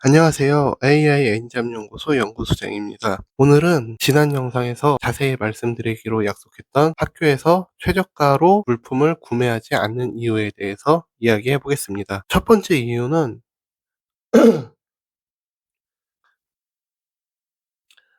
안녕하세요. AI 엔잡연구소 연구소장입니다. 오늘은 지난 영상에서 자세히 말씀드리기로 약속했던 학교에서 최저가로 물품을 구매하지 않는 이유에 대해서 이야기해 보겠습니다. 첫 번째 이유는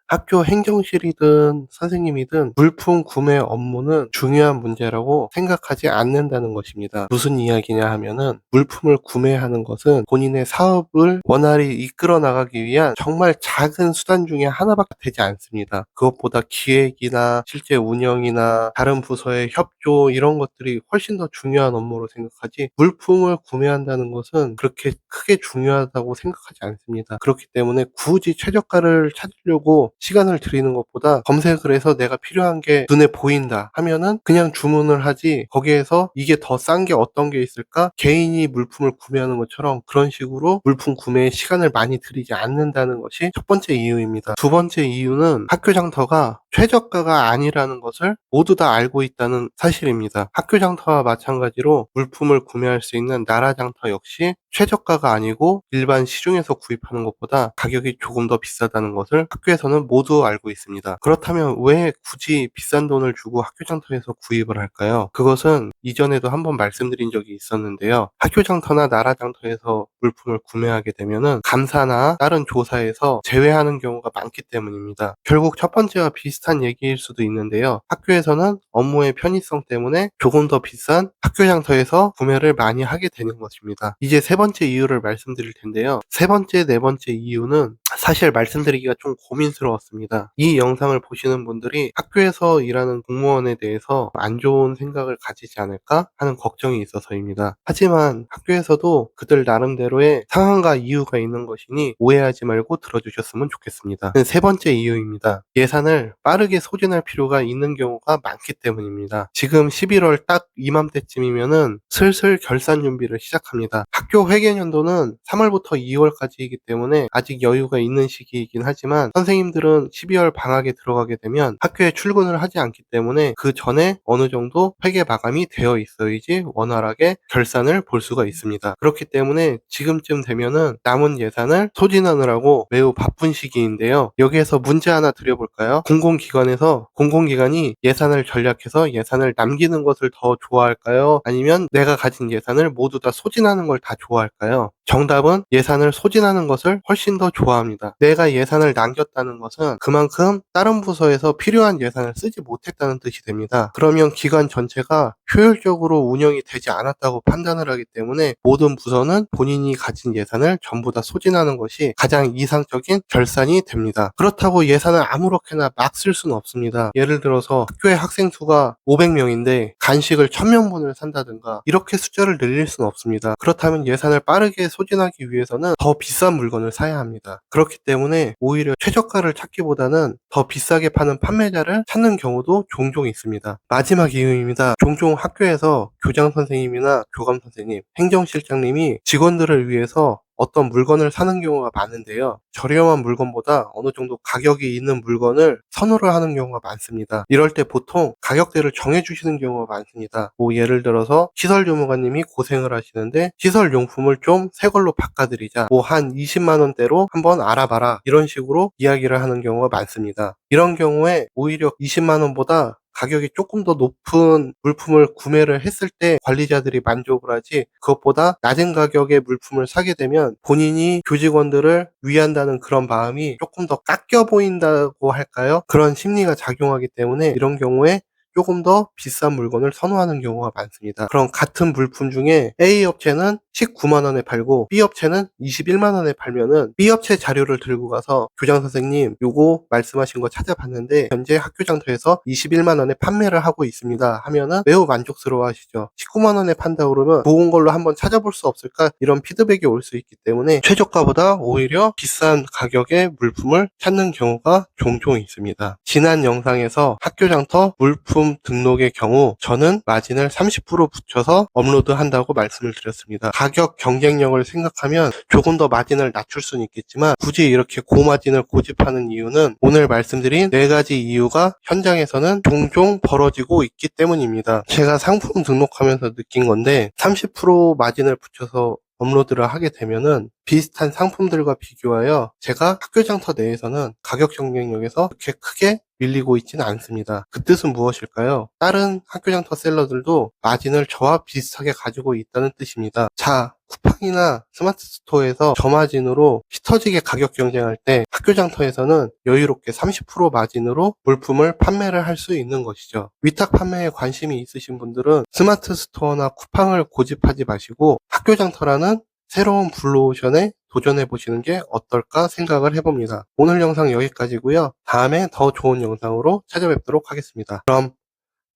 학교 행정실이든 선생님이든 물품 구매 업무는 중요한 문제라고 생각하지 않는다는 것입니다. 무슨 이야기냐 하면은 물품을 구매하는 것은 본인의 사업을 원활히 이끌어 나가기 위한 정말 작은 수단 중에 하나밖에 되지 않습니다. 그것보다 기획이나 실제 운영이나 다른 부서의 협조 이런 것들이 훨씬 더 중요한 업무로 생각하지 물품을 구매한다는 것은 그렇게 크게 중요하다고 생각하지 않습니다. 그렇기 때문에 굳이 최저가를 찾으려고 시간을 들이는 것보다 검색을 해서 내가 필요한 게 눈에 보인다 하면은 그냥 주문을 하지 거기에서 이게 더 싼 게 어떤 게 있을까? 개인이 물품을 구매하는 것처럼 그런 식으로 물품 구매에 시간을 많이 들이지 않는다는 것이 첫 번째 이유입니다. 두 번째 이유는 학교 장터가 최저가가 아니라는 것을 모두 다 알고 있다는 사실입니다. 학교 장터와 마찬가지로 물품을 구매할 수 있는 나라 장터 역시 최저가가 아니고 일반 시중에서 구입하는 것보다 가격이 조금 더 비싸다는 것을 학교에서는 모두 알고 있습니다. 그렇다면 왜 굳이 비싼 돈을 주고 학교 장터에서 구입을 할까요? 그것은 이전에도 한번 말씀드린 적이 있었는데요. 학교 장터나 나라 장터에서 물품을 구매하게 되면은 감사나 다른 조사에서 제외하는 경우가 많기 때문입니다. 결국 첫 번째와 비슷 한 얘기일 수도 있는데요. 학교에서는 업무의 편의성 때문에 조금 더 비싼 학교 장터에서 구매를 많이 하게 되는 것입니다. 이제 세 번째 이유를 말씀드릴 텐데요. 세 번째, 네 번째 이유는 사실 말씀드리기가 좀 고민스러웠습니다. 이 영상을 보시는 분들이 학교에서 일하는 공무원에 대해서 안 좋은 생각을 가지지 않을까 하는 걱정이 있어서입니다. 하지만 학교에서도 그들 나름대로의 상황과 이유가 있는 것이니 오해하지 말고 들어주셨으면 좋겠습니다. 세 번째 이유입니다. 예산을 빠르게 소진할 필요가 있는 경우가 많기 때문입니다. 지금 11월 딱 이맘때쯤이면은 슬슬 결산 준비를 시작합니다. 학교 회계 연도는 3월부터 2월까지이기 때문에 아직 여유가 있는 시기이긴 하지만 선생님들은 12월 방학에 들어가게 되면 학교에 출근을 하지 않기 때문에 그 전에 어느 정도 회계 마감이 되어 있어야지 원활하게 결산을 볼 수가 있습니다. 그렇기 때문에 지금쯤 되면은 남은 예산을 소진하느라고 매우 바쁜 시기인데요. 여기에서 문제 하나 드려볼까요? 공공기관에서 공공기관이 예산을 전략해서 예산을 남기는 것을 더 좋아할까요? 아니면 내가 가진 예산을 모두 다 소진하는 걸 다 좋아할까요? 정답은 예산을 소진하는 것을 훨씬 더 좋아합니다. 내가 예산을 남겼다는 것은 그만큼 다른 부서에서 필요한 예산을 쓰지 못했다는 뜻이 됩니다. 그러면 기관 전체가 효율적으로 운영이 되지 않았다고 판단을 하기 때문에 모든 부서는 본인이 가진 예산을 전부 다 소진하는 것이 가장 이상적인 결산이 됩니다. 그렇다고 예산을 아무렇게나 막 쓸 수는 없습니다. 예를 들어서 학교의 학생 수가 500명인데 간식을 1000명분을 산다든가 이렇게 숫자를 늘릴 수는 없습니다. 그렇다면 예산을 빠르게 소진하기 위해서는 더 비싼 물건을 사야 합니다. 그렇기 때문에 오히려 최저가를 찾기보다는 더 비싸게 파는 판매자를 찾는 경우도 종종 있습니다. 마지막 이유입니다. 종종 학교에서 교장 선생님이나 교감 선생님, 행정실장님이 직원들을 위해서 어떤 물건을 사는 경우가 많은데요. 저렴한 물건보다 어느 정도 가격이 있는 물건을 선호를 하는 경우가 많습니다. 이럴 때 보통 가격대를 정해주시는 경우가 많습니다. 뭐 예를 들어서 시설유무관님이 고생을 하시는데 시설 용품을 좀 새 걸로 바꿔드리자. 뭐 한 20만원대로 한번 알아봐라. 이런 식으로 이야기를 하는 경우가 많습니다. 이런 경우에 오히려 20만원보다 가격이 조금 더 높은 물품을 구매를 했을 때 관리자들이 만족을 하지 그것보다 낮은 가격의 물품을 사게 되면 본인이 교직원들을 위한다는 그런 마음이 조금 더 깎여 보인다고 할까요? 그런 심리가 작용하기 때문에 이런 경우에 조금 더 비싼 물건을 선호하는 경우가 많습니다. 그럼 같은 물품 중에 A 업체는 19만 원에 팔고 B 업체는 21만 원에 팔면은 B 업체 자료를 들고 가서 교장 선생님 요거 말씀하신 거 찾아봤는데 현재 학교 장터에서 21만 원에 판매를 하고 있습니다 하면은 매우 만족스러워 하시죠. 19만 원에 판다 그러면 좋은 걸로 한번 찾아볼 수 없을까 이런 피드백이 올 수 있기 때문에 최저가보다 오히려 비싼 가격의 물품을 찾는 경우가 종종 있습니다. 지난 영상에서 학교 장터 물품 등록의 경우 저는 마진을 30% 붙여서 업로드 한다고 말씀을 드렸습니다. 가격 경쟁력을 생각하면 조금 더 마진을 낮출 수는 있겠지만 굳이 이렇게 고마진을 고집하는 이유는 오늘 말씀드린 네 가지 이유가 현장에서는 종종 벌어지고 있기 때문입니다. 제가 상품 등록하면서 느낀 건데 30% 마진을 붙여서 업로드를 하게 되면은 비슷한 상품들과 비교하여 제가 학교 장터 내에서는 가격 경쟁력에서 그렇게 크게 밀리고 있지는 않습니다. 그 뜻은 무엇일까요? 다른 학교 장터 셀러들도 마진을 저와 비슷하게 가지고 있다는 뜻입니다. 자, 쿠팡이나 스마트 스토어에서 저마진으로 휘터지게 가격 경쟁할 때 학교 장터에서는 여유롭게 30% 마진으로 물품을 판매를 할 수 있는 것이죠. 위탁 판매에 관심이 있으신 분들은 스마트 스토어나 쿠팡을 고집하지 마시고 학교 장터라는 새로운 블루오션에 도전해 보시는 게 어떨까 생각을 해봅니다. 오늘 영상 여기까지고요. 다음에 더 좋은 영상으로 찾아뵙도록 하겠습니다. 그럼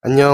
안녕.